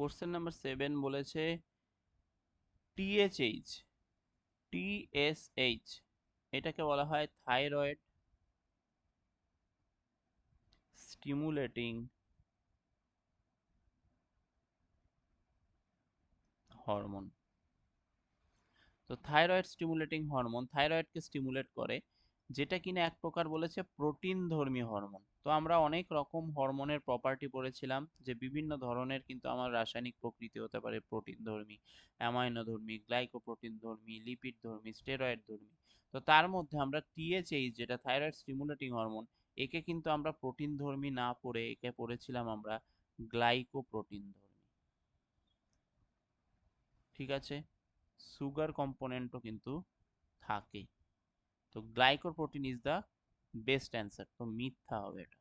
Question number seven বলেছে টিএচএইচ TSH এটাকে বলা হয় থাইরয়েড স্টিমুলেটিং হরমোন তো থাইরয়েড স্টিমুলেটিং হরমোন থাইরয়েডকে স্টিমুলেট করে যেটা কিনা এক প্রকার বলেছে প্রোটিন ধর্মী হরমোন। তো আমরা অনেক রকম হরমোনের প্রপার্টি পড়েছিলাম যে বিভিন্ন ধরনের কিন্তু আমার রাসায়নিক প্রকৃতি হতে পারে প্রোটিন ধর্মী, অ্যামাইনো ধর্মী, গ্লাইকোপ্রোটিন ধর্মী লিপিড ধর্মী স্টেরয়েড ধর্মী। তো তার মধ্যে আমরা টিএচএইচ যেটা থাইরয়েড স্টিমুলেটিং হরমোন একে কিন্তু আমরা প্রোটিন ধর্মী না পড়ে একে পড়েছিলাম আমরা গ্লাইকোপ্রোটিন ধর্মী। ঠিক আছে? সুগার কম্পোনেন্টও কিন্তু থাকে। তো glycoprotein is the best answer তো মিথ্যা হবে এটা।